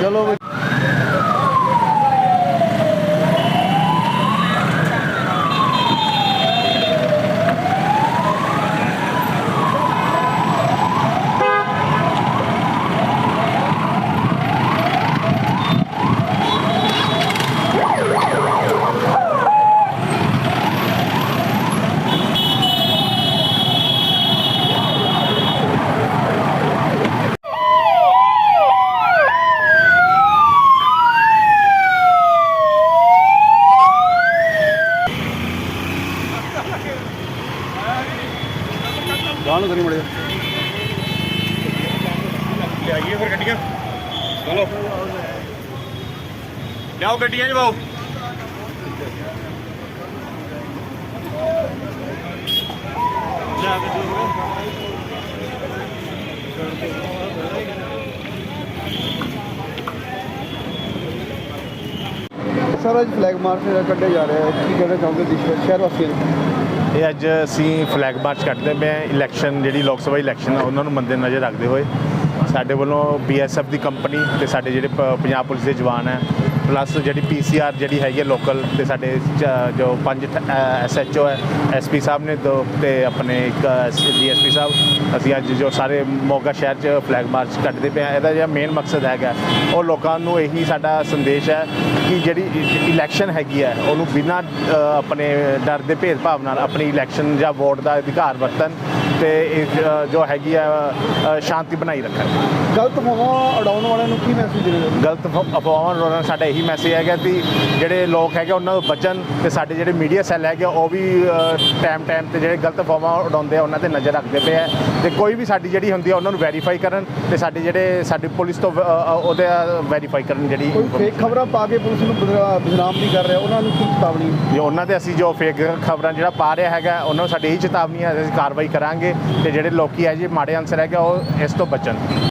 ਚਲੋ ਗਾਂ ਨੂੰ ਕਰੀ ਮੜਿਆ। ਲਿਆਈਏ ਫਿਰ ਗੱਡੀਆਂ। ਚਲੋ। ਲਿਆਓ ਗੱਡੀਆਂ ਜੀ ਬਾਓ ਲਿਆ ਗੱਡੀ ਸਰ ਅੱਜ ਫਲੈਗ ਮਾਰਚ ਕੱਢਿਆ ਜਾ ਰਿਹਾ ਹੈ ਕੀ ਕਹਿਣਾ ਚਾਹੁੰਦੇ ਦੇਸ਼ ਸ਼ਹਿਰ ਵਾਸੀਆਂ ਨੂੰ? ਇਹ ਅੱਜ ਅਸੀਂ ਫਲੈਗ ਮਾਰਚ ਕੱਢਦੇ ਪਏ ਹਾਂ। ਇਲੈਕਸ਼ਨ ਜਿਹੜੀ ਲੋਕ ਸਭਾ ਇਲੈਕਸ਼ਨ ਆ, ਉਹਨਾਂ ਨੂੰ ਮੰਦੇ ਨਜ਼ਰ ਰੱਖਦੇ ਹੋਏ। ਸਾਡੇ ਵੱਲੋਂ ਬੀਐਸਐਫ ਦੀ ਕੰਪਨੀ ਤੇ ਸਾਡੇ ਜਿਹੜੇ ਪ- ਪੰਜਾਬ ਪੁਲਿਸ ਦੇ ਜਵਾਨ ਹੈ ਪਲੱਸ ਜਿਹੜੀ ਪੀਸੀਆਰ ਜਿਹੜੀ ਹੈਗੀ ਹੈ ਲੋਕਲ ਤੇ ਸਾਡੇ ਚ- ਜੋ ਪੰਜ ਐਸਐਚਓ ਹੈ ਐਸਪੀ ਸਾਹਿਬ ਨੇ ਦੋ ਤੇ ਆਪਣੇ ਇੱਕ ਡੀਐਸਪੀ ਸਾਹਿਬ। ਅਸੀਂ ਅੱਜ ਜੋ ਸਾਰੇ ਮੋਗਾ ਸ਼ਹਿਰ 'ਚ ਫਲੈਗ ਮਾਰਚ ਕੱਢਦੇ ਪਏ ਹਾਂ। ਇਹਦਾ ਜਿਹੜਾ ਮੇਨ ਮਕਸਦ ਹੈਗਾ, ਉਹ ਲੋਕਾਂ ਨੂੰ ਇਹੀ ਸਾਡਾ ਸੰਦੇਸ਼ ਹੈ ਕਿ ਜਿਹੜੀ ਇਲੈਕਸ਼ਨ ਹੈਗੀ ਹੈ ਉਹਨੂੰ ਬਿਨਾਂ ਆਪਣੇ ਡਰ ਦੇ ਭੇਦਭਾਵ ਨਾਲ ਆਪਣੀ ਇਲੈਕਸ਼ਨ ਜਾਂ ਵੋਟ ਦਾ ਅਧਿਕਾਰ ਵਰਤਣ ਤੇ ਜ- ਹੈਗੀ ਆ ਸ਼ਾਂਤੀ ਬਣਾਈ ਰੱਖਣ। ਗਲਤ ਫੋਮਾਂ ਉਡਾਉਣ ਵਾਲਿਆਂ ਨੂੰ ਕੀ ਮੈਸੇਜ ਦੇਣਾ ਗਲਤ ਅਫ- ਅਫਵਾਹਾਂ ਨੂੰ ਰੋਕਣ ਸਾਡਾ ਇਹੀ ਮੈਸੇਜ ਹੈਗਾ ਕਿ ਜਿਹੜੇ ਲੋਕ ਹੈਗੇ ਉਹਨਾਂ ਤੋਂ ਬਚਣ ਤੇ ਸਾਡੇ ਜਿਹੜੇ ਮੀਡੀਆ ਸੈੱਲ ਹੈਗੇ ਉਹ ਵੀ ਟਾਈਮ ਟਾਈਮ ਤੇ ਜਿਹੜੇ ਗਲਤ ਅਫਵਾਹਾਂ ਉਡਾਉਂਦੇ ਆ ਉਹਨਾਂ ਤੇ ਨਜ਼ਰ ਰੱਖਦੇ ਪਏ ਆ। ਤੇ ਕੋਈ ਵੀ ਸਾਡੀ ਜਿਹੜੀ ਹੁੰਦੀ ਆ ਉਹਨਾਂ ਨੂੰ ਵੈਰੀਫਾਈ ਕਰਨ ਤੇ ਸਾਡੇ ਜਿਹੜੇ ਸਾਡੀ ਪੁਲਿਸ ਤੋਂ ਉਹਦੇ ਵੈਰੀਫਾਈ ਕਰਨ ਜਿਹੜੀ ਫੇਕ ਖਬਰਾਂ ਪਾ ਕੇ ਪੁਲਿਸ ਨੂੰ ਬਦਨਾ- ਬਦਨਾਮ ਨਹੀਂ ਕਰ ਰਿਹਾ ਉਹਨਾਂ ਨੂੰ ਕੀ ਚੇਤਾਵਨੀ? ਜੋ ਉਹਨਾਂ ਤੇ ਅਸੀਂ ਜੋ ਫੇਕ ਖਬਰਾਂ ਜਿਹੜਾ ਪਾ ਰਿਹਾ ਹੈਗਾ ਉਹਨਾਂ ਨੂੰ ਸਾਡੀ ਇਹੀ ਚੇਤਾਵਨੀ ਹੈ ਅਸੀਂ ਕਾਰਵਾਈ ਕਰਾਂਗੇ ਤੇ ਜਿਹੜੇ ਲੋਕੀ ਹੈ ਜੀ ਮਾੜੇ ਅਨਸਰ ਹੈਗੇ ਉਹ ਇਸ ਤੋਂ ਬਚਣ।